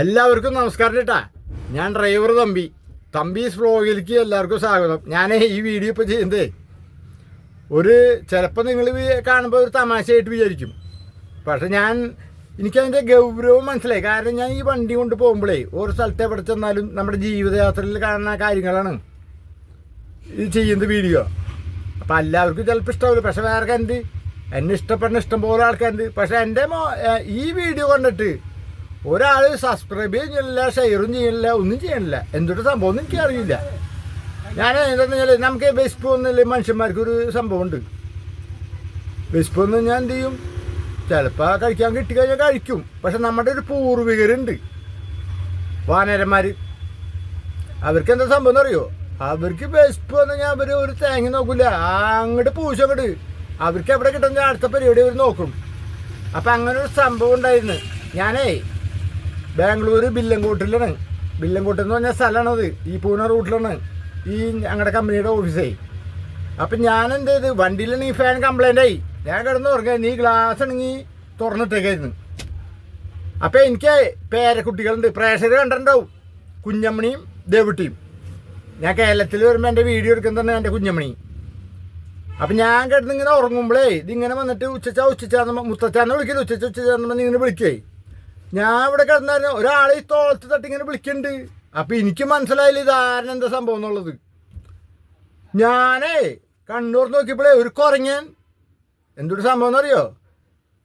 എല്ലാവർക്കും നമസ്കാരം കേട്ടാ ഞാൻ ഡ്രൈവർ തമ്പി. തമ്പീസ് വ്ളോഗിലേക്ക് എല്ലാവർക്കും സ്വാഗതം. ഞാൻ ഈ വീഡിയോ ഇപ്പോൾ ചെയ്യുന്നത്. ഒരു ചിലപ്പോൾ നിങ്ങൾ കാണുമ്പോൾ ഒരു തമാശയായിട്ട് വിചാരിക്കും. പക്ഷെ ഞാൻ എനിക്കതിന്റെ ഗൗരവം മനസ്സിലായി. കാരണം ഞാൻ ഈ വണ്ടി കൊണ്ട് പോകുമ്പോഴേ ഓരോ സ്ഥലത്ത് എവിടെ ചെന്നാലും നമ്മുടെ ജീവിതയാത്രയിൽ കാണുന്ന കാര്യങ്ങളാണ് ഇത് ചെയ്യുന്നത് വീഡിയോ അപ്പം എല്ലാവർക്കും ചിലപ്പോൾ ഇഷ്ടമാവില്ല പക്ഷെ വേറെ എന്ത്? എന്നെ ഇഷ്ടപ്പെടുന്ന ഇഷ്ടം പോലെ ആൾക്കാരുണ്ട്. പക്ഷെ എന്റെ മോ ഈ വീഡിയോ കണ്ടിട്ട് ഒരാൾ സബ്സ്ക്രൈബ് ചെയ്യുന്നില്ല ഷെയറും ചെയ്യുന്നില്ല ഒന്നും ചെയ്യണില്ല എന്തൊരു സംഭവം ഒന്നും എനിക്കറിയില്ല. ഞാൻ എന്താണെന്ന് വെച്ചാൽ നമുക്ക് വിശപ്പ് ഒന്നുമില്ല മനുഷ്യന്മാർക്കൊരു സംഭവമുണ്ട്. വെസ്പ് ഒന്ന് ഞാൻ എന്ത് ചെയ്യും? ചിലപ്പോൾ കഴിക്കാൻ കിട്ടിക്കഴിഞ്ഞാൽ കഴിക്കും. പക്ഷെ നമ്മുടെ ഒരു പൂർവികരുണ്ട്. വാനരന്മാർ അവർക്ക് എന്താ സംഭവം എന്ന് അറിയോ? അവർക്ക് വിശപ്പ് വന്നു ഞാൻ അവർ ഒരു തേങ്ങ നോക്കില്ല അങ്ങോട്ട് പൂശ അങ്ങോട്ട് അവർക്ക് എവിടെ കിട്ടുന്ന അടുത്ത പരിപാടി അവർ നോക്കും. അപ്പം അങ്ങനെ ഒരു സംഭവം ഉണ്ടായിരുന്നു. ഞാനേ ബാംഗ്ലൂർ ബില്ലങ്കോട്ടിലാണ്. ബില്ലങ്കോട്ട് എന്ന് പറഞ്ഞ സ്ഥലമാണത് ഈ പൂനെ റൂട്ടിലാണ്. ഈ ഞങ്ങളുടെ കമ്പനിയുടെ ഓഫീസേ അപ്പം ഞാൻ എന്ത് ചെയ്ത് വണ്ടിയിലാണ് നീ ഫാൻ കംപ്ലൈന്റ് ആയി. ഞാൻ കിടന്ന് ഉറങ്ങി. നീ ഗ്ലാസ് ആണെങ്കിൽ തുറന്നിട്ടേക്കായിരുന്നു. അപ്പം എനിക്ക് പേരക്കുട്ടികളുണ്ട്. പ്രേക്ഷകർ കണ്ടിട്ടുണ്ടാവും. കുഞ്ഞമ്മണിയും ദേവുട്ടിയും. ഞാൻ കേരളത്തിൽ വരുമ്പോൾ എന്റെ വീഡിയോ എടുക്കുന്നതാണ് എന്റെ കുഞ്ഞമ്മണി. അപ്പം ഞാൻ കിടന്നിങ്ങനെ ഉറങ്ങുമ്പോഴേ ഇതിങ്ങനെ വന്നിട്ട് ഉച്ചച്ച ഉച്ചച്ചാന്ന് മുത്തച്ചാന്ന് വിളിക്കില്ല ഉച്ചച്ച ഉച്ചച്ചാന്ന് ഇങ്ങനെ വിളിക്കേ. ഞാൻ ഇവിടെ കിടന്നായിരുന്നു. ഒരാളെ ഈ തോളത്ത് തട്ടി ഇങ്ങനെ വിളിക്കുന്നുണ്ട് അപ്പൊ എനിക്ക് മനസ്സിലായില്ല ഇതാരൻ എന്താ സംഭവം എന്നുള്ളത്. ഞാനേ കണ്ണൂർ നോക്കിയപ്പോഴേ ഒരു കുറഞ്ഞൻ എന്തൊരു സംഭവം എന്നറിയോ?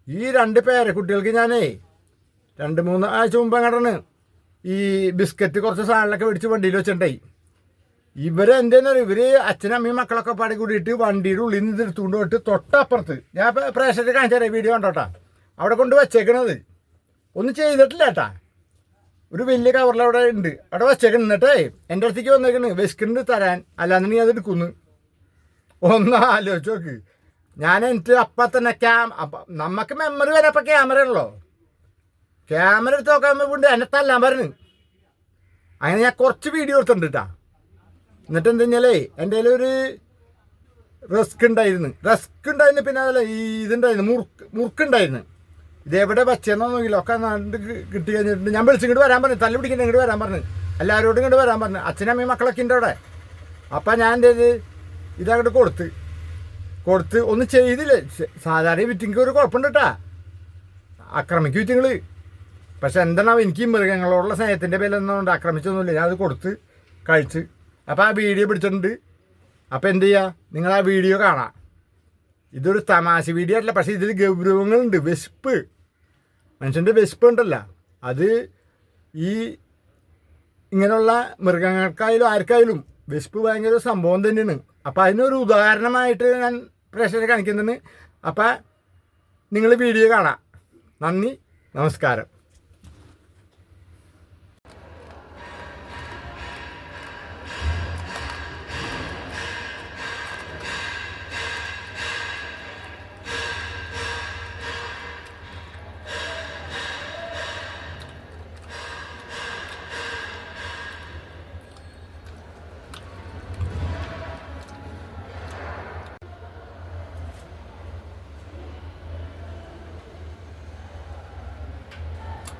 ഈ രണ്ട് പേരക്കുട്ടികൾക്ക് ഞാനേ രണ്ട് മൂന്ന് ആഴ്ച മുമ്പ് അങ്ങോട്ടാണ് ഈ ബിസ്ക്കറ്റ് കുറച്ച് സാധനങ്ങളൊക്കെ മേടിച്ച് വണ്ടിയിൽ വെച്ചിട്ടുണ്ടായി ഇവരെന്താന്ന് പറയുക ഇവർ അച്ഛനും അമ്മയും മക്കളൊക്കെ പാടി കൂടിയിട്ട് വണ്ടിയുടെ ഉള്ളിൽ നിന്ന് എടുത്തുകൊണ്ട് പോയിട്ട് തൊട്ടപ്പുറത്ത്. ഞാൻ പ്രേക്ഷകരെ കാണിച്ചു തരാം വീഡിയോ കണ്ടോട്ടാ. അവിടെ കൊണ്ട് വെച്ചേക്കണത്. ഒന്നും ചെയ്തിട്ടില്ല ഏട്ടാ ഒരു വലിയ കവറിൽ അവിടെ ഉണ്ട്. അവിടെ വെച്ചേക്കണം എന്നിട്ടേ എന്റെ അടുത്തേക്ക് വന്നേക്കണ്. വെസ്കിണ്ട് തരാൻ. അല്ലാന്ന് നീ അത് എടുക്കുന്നു. ഒന്ന് ആലോചിച്ച് നോക്ക്. ഞാൻ എനിക്ക് അപ്പം തന്നെ ക്യാം നമുക്ക് മെമ്മറി വരെ അപ്പം ക്യാമറ ഉള്ളോ? ക്യാമറ എടുത്ത് നോക്കാൻ കൊണ്ട് എന്നെ തല്ലാൻ പറഞ്ഞു. അങ്ങനെ ഞാൻ കുറച്ച് വീഡിയോ എടുത്തിട്ടുണ്ട് കേട്ടാ എന്നിട്ട് എന്താ കഴിഞ്ഞാലേ എന്റെ ഒരു റിസ്ക് ഉണ്ടായിരുന്നു. റിസ്ക് ഉണ്ടായിരുന്നു പിന്നെ അതല്ല ഈ ഇതുണ്ടായിരുന്നു മുറുക്ക് മുറുക്കുണ്ടായിരുന്നു ഇതെവിടെ വെച്ചെന്നോ നോക്കില്ല ഒക്കെ നാണ്ട് കിട്ടി കഴിഞ്ഞിട്ടുണ്ട്. ഞാൻ വിളിച്ചിങ്ങോട്ട് വരാൻ പറഞ്ഞു. തല്ലി പിടിക്കണ്ട ഇങ്ങോട്ട് വരാൻ പറഞ്ഞു. എല്ലാവരോടും ഇങ്ങോട്ട് വരാൻ പറഞ്ഞു. അച്ഛനമ്മയും മക്കളൊക്കെ ഉണ്ട് അവിടെ. അപ്പം ഞാൻ എന്റെ ഇത് ഇതങ്ങോട്ട് കൊടുത്ത്. കൊടുത്ത് ഒന്നും ചെയ്തില്ലേ? സാധാരണ വിറ്റിങ്ങൾക്ക് ഒരു കുഴപ്പമുണ്ട് കേട്ടാ ആക്രമിക്കും വിറ്റിങ്ങൾ പക്ഷെ എന്താണ് എനിക്ക് മൃഗങ്ങളോടുള്ള സ്നേഹത്തിന്റെ പേരിൽ ഒന്നുകൊണ്ട് ആക്രമിച്ചൊന്നുമില്ല. ഞാൻ അത് കൊടുത്ത് കഴിച്ച്. അപ്പോൾ ആ വീഡിയോ പിടിച്ചിട്ടുണ്ട്. അപ്പോൾ എന്ത് ചെയ്യുക നിങ്ങൾ ആ വീഡിയോ കാണാം. ഇതൊരു തമാശ വീഡിയോ അല്ല. പക്ഷേ ഇതിൽ ഗൗരവങ്ങളുണ്ട്. വിശപ്പ് മനുഷ്യന്റെ വിശപ്പ് ഉണ്ടല്ല. അത് ഈ ഇങ്ങനെയുള്ള മൃഗങ്ങൾക്കായാലും ആർക്കായാലും വിശപ്പ് ഭയങ്കര സംഭവം തന്നെയാണ്. അപ്പോൾ അതിനൊരു ഉദാഹരണമായിട്ട് ഞാൻ പ്രേക്ഷകരെ കാണിക്കുന്നതിന് അപ്പം നിങ്ങൾ വീഡിയോ കാണാം. നന്ദി. നമസ്കാരം.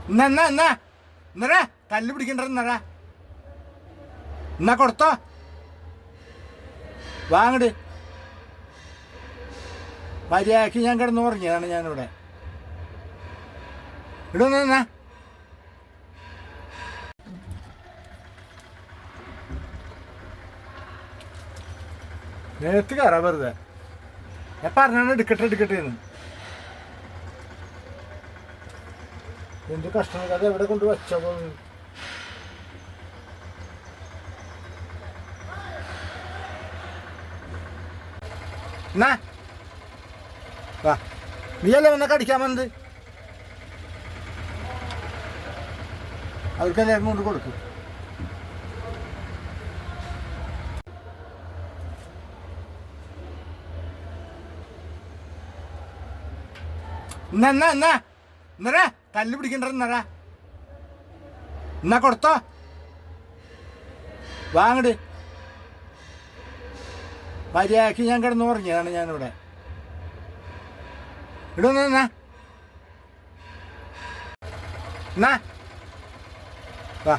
എന്നാ എന്നാ എന്നാ? എന്നറ കല്ല് പിടിക്കണ്ട എന്നറ എന്നാ കൊടുത്തോ? വാങ്ങട് മര്യാദയ്ക്ക് ഞാൻ കിടന്ന് ഉറങ്ങിയതാണ് ഞാനിവിടെ ഇടുന്ന നേരത്ത് കയറാ വെറുതെ. ഞാൻ പറഞ്ഞാണ് എടുക്കട്ടെ എടുക്കട്ടെ എന്ന്. എന്ത് കഷ്ടം അത് എവിടെ കൊണ്ട് വെച്ചോ എന്നാ? നീയല്ലേ വന്ന കടിക്കാൻ വന്നത്? അവർക്ക് എല്ലാവരും കൊണ്ട് കൊടുക്കും. എന്നാ എന്നാ എന്നാ? എന്നറ തല്ല് പിടിക്കണ്ട എന്നറ എന്നാ കൊടുത്തോ? വാങ്ങട് മര്യാദയ്ക്ക് ഞാൻ കിടന്ന് പറഞ്ഞതാണ് ഞാനിവിടെ. ഇടുന്ന വാ.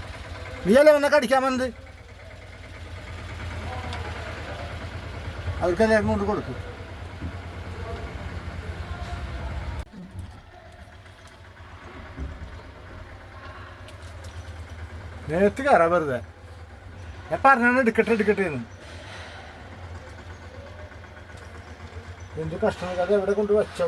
നീയല്ലേ എന്നെ കടിക്കാൻ വന്നത്? അവർക്കെല്ലാവരും കൊണ്ട് കൊടുക്കും. നേരത്ത് കയറാ വെറുതെ. ഞാൻ പറഞ്ഞാണ് എടുക്കട്ടെ എടുക്കട്ടെ എന്ന്. എന്ത് കഷ്ടം അത് എവിടെ കൊണ്ട് വെച്ചോ